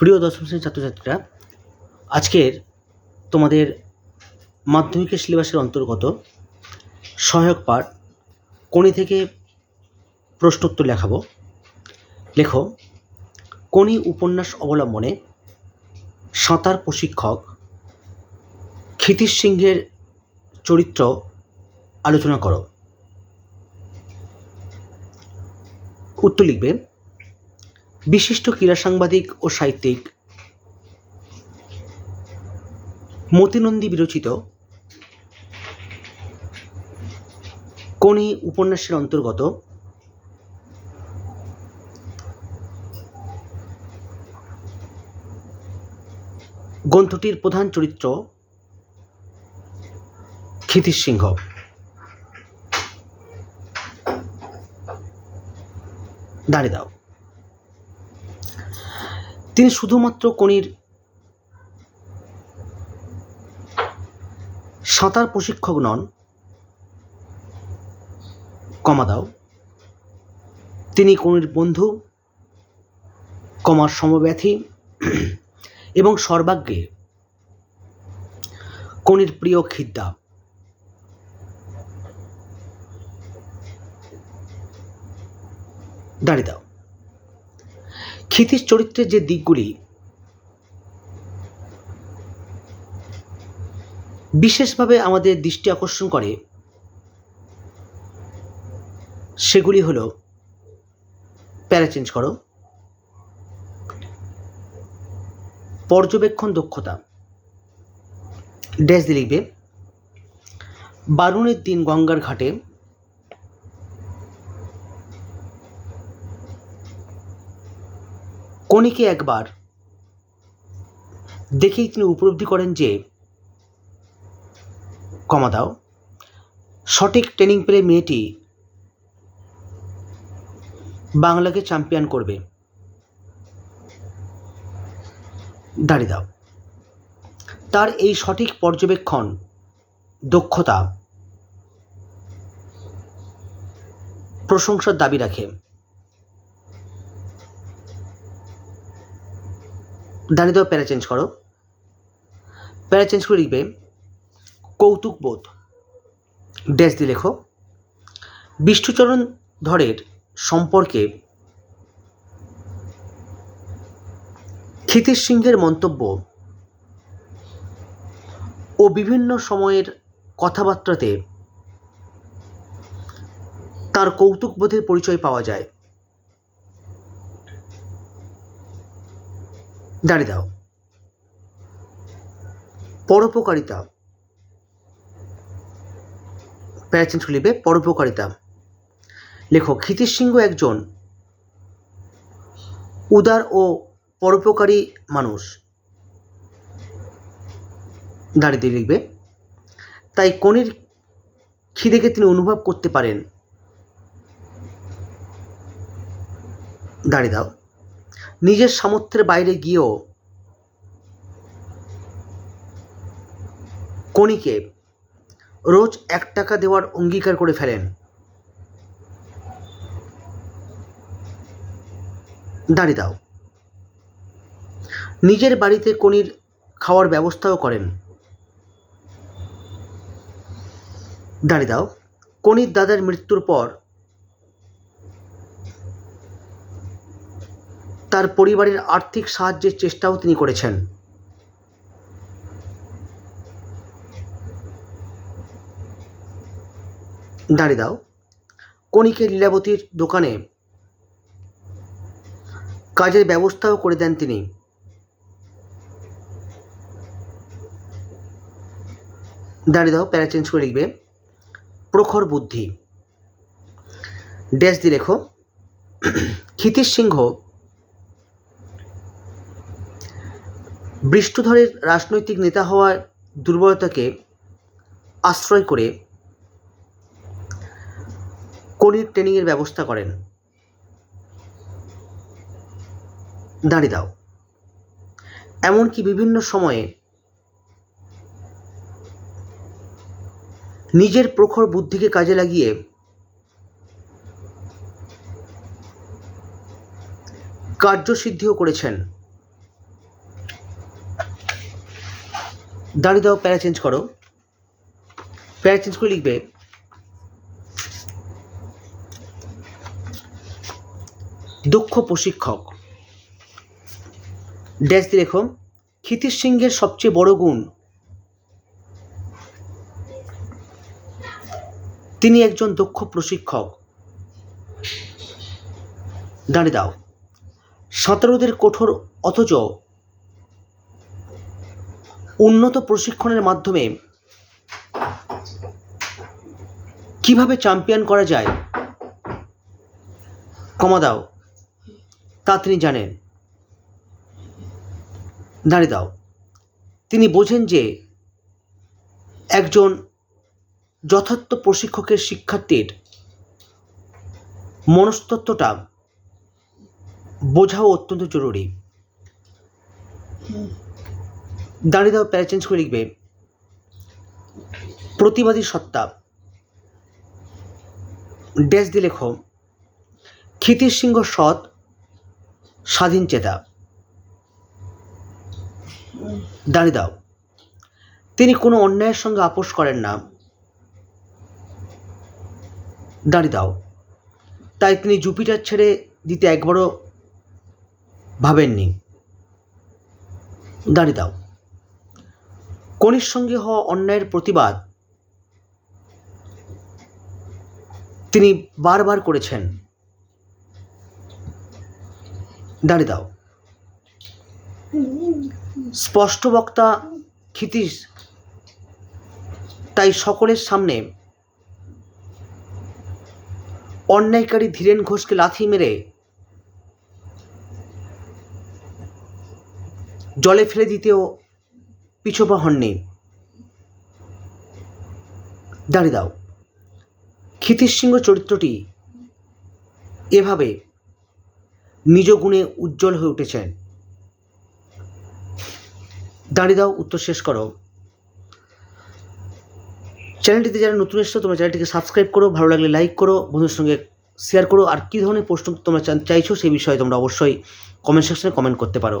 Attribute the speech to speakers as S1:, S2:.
S1: প্রিয় দশম শ্রেণির ছাত্রছাত্রীরা, আজকের তোমাদের মাধ্যমিকের সিলেবাসের অন্তর্গত সহায়ক পাঠ কোণী থেকে প্রশ্নোত্তর লেখাবো। লেখো, কোণী উপন্যাস অবলম্বনে সাঁতার প্রশিক্ষক ক্ষিতিশ সিংহের চরিত্র আলোচনা করো। উত্তর লিখবে বিশিষ্ট ক্রীড়া সাংবাদিক ও সাহিত্যিক। মতিনন্দী বিরচিত কোনি উপন্যাসের অন্তর্গত। গ্রন্থটির প্রধান চরিত্র ক্ষিতিশ সিংহ। দাঁড়িয়ে দাও। তিনি শুধুমাত্র কোনির সাঁতার প্রশিক্ষক নন, কমা দাও। তিনি কোনির বন্ধু, কমার সমব্যথী এবং সর্বাগ্রে কোনির প্রিয় খিদ্দা। দাঁড়িয়ে দাও। ক্ষিতিশ চরিত্রের যে দিকগুলি, বিশেষভাবে আমাদের দৃষ্টি আকর্ষণ করে, সেগুলি হল, প্যারা চেঞ্জ করো, পর্যবেক্ষণ দক্ষতা, ড্যাশ দিয়ে লিখবে, বারুণের দিন গঙ্গার ঘাটে কণিকে একবার দেখেই তিনি উপলব্ধি করেন যে কমা দাও। সঠিক ট্রেনিং পেলে মেয়েটি বাংলাকে চ্যাম্পিয়ন করবে। দাঁড়িয়ে দাও। তার এই সঠিক পর্যবেক্ষণ, দক্ষতা, প্রশংসার দাবি রাখে। দাঁড়িয়ে দাও প্যারা চেঞ্জ করো। প্যারা চেঞ্জ করে লিখবে, কৌতুক বোধ। ড্যাশ দিয়ে লেখো, বিষ্ণুচরণ ধরের সম্পর্কে ক্ষিতিশ সিংহের মন্তব্য ও বিভিন্ন সময়ের কথাবার্তাতে তার কৌতুকবোধের পরিচয় পাওয়া যায়। দাঁড়িয়ে দাও। পরোপকারিতা। প্যারাচেন্স লিখবে পরোপকারিতা। লেখো ক্ষিতিশ সিংহ একজন উদার ও পরোপকারী মানুষ। দাঁড়িয়ে লিখবে, তাই কনির খিদেকে তিনি অনুভব করতে পারেন। দাঁড়িয়ে দাও। নিজের সামর্থ্যের বাইরে গিয়েও কণিকে রোজ এক টাকা দেওয়ার অঙ্গীকার করে ফেলেন। দাঁড়িয়ে দাও। নিজের বাড়িতে কনির খাওয়ার ব্যবস্থাও করেন। দাঁড়িয়ে দাও। কনির দাদার মৃত্যুর পর তার পরিবারের আর্থিক সাহায্যের চেষ্টাও তিনি করেছেন। দাঁড়িয়ে দাও। কণিকে লীলাবতীর দোকানে কাজের ব্যবস্থাও করে দেন তিনি। দাঁড়িয়ে দাও, প্যারা চেঞ্জ করে লিখবে। প্রখর বুদ্ধি। ড্যাশ দিয়ে লেখো। ক্ষিতিশ সিংহ বৃষ্ঠধরের রাজনৈতিক নেতা হওয়ার দুর্বলতাকে আশ্রয় করে কনির ট্রেনিংয়ের ব্যবস্থা করেন। দাঁড়িয়ে দাও এমনকি বিভিন্ন সময়ে নিজের প্রখর বুদ্ধিকে কাজে লাগিয়ে কার্যসিদ্ধিও করেছেন। দাঁড়িয়ে দাও, প্যারা চেঞ্জ করো। প্যারা চেঞ্জ করে লিখবে। দক্ষ প্রশিক্ষক। ড্যাশ দিয়ে লেখো, ক্ষিতিশ সিংহের সবচেয়ে বড় গুণ। তিনি একজন দক্ষ প্রশিক্ষক। দাঁড়িয়ে দাও। সাঁতারুদের কঠোর অথচ উন্নত প্রশিক্ষণের মাধ্যমে কীভাবে চ্যাম্পিয়ন করা যায়? কমা দাও। তা তিনি জানেন। দাঁড়িয়ে দাও। তিনি বোঝেন যে একজন যথার্থ প্রশিক্ষকের শিক্ষার্থীর মনস্তত্ত্বটা বোঝাও অত্যন্ত জরুরি। দাঁড়িয়ে দাও, প্যারা চেঞ্জ করে লিখবে। প্রতিবাদী সত্তা। ড্যাশ দিয়ে লেখো, ক্ষিতিশ সিংহ সৎ, স্বাধীন চেতা। দাঁড়িয়ে দাও। তিনি কোনো অন্যায়ের সঙ্গে আপোষ করেন না। দাঁড়িয়ে দাও। তাই তিনি জুপিটার ছেড়ে দিতে একবারও ভাবেননি। দাঁড়িয়ে দাও। কনির সঙ্গে হওয়া অন্যায়ের প্রতিবাদ তিনি বারবার করেছেন। দাঁড়িয়ে দাও। স্পষ্ট বক্তা ক্ষিতিশ, তাই সকলের সামনে অন্যায়কারী ধীরেন ঘোষকে লাথি মেরে জলে ফেলে দিতেও পিছপা হননি। দাঁড়িয়ে দাও। ক্ষিতিশ সিংহ চরিত্রটি এভাবে নিজ গুণে উজ্জ্বল হয়ে উঠেছেন দাঁড়িয়ে দাও, উত্তর শেষ করো। চ্যানেলটিতে যারা নতুন এসছো, তোমরা চ্যানেলটিকে সাবস্ক্রাইব করো, ভালো লাগলে লাইক করো, বন্ধুদের সঙ্গে শেয়ার করো, আর কী ধরনের প্রশ্ন তোমরা চাইছো সেই বিষয়ে তোমরা অবশ্যই কমেন্ট সেকশনে কমেন্ট করতে পারো।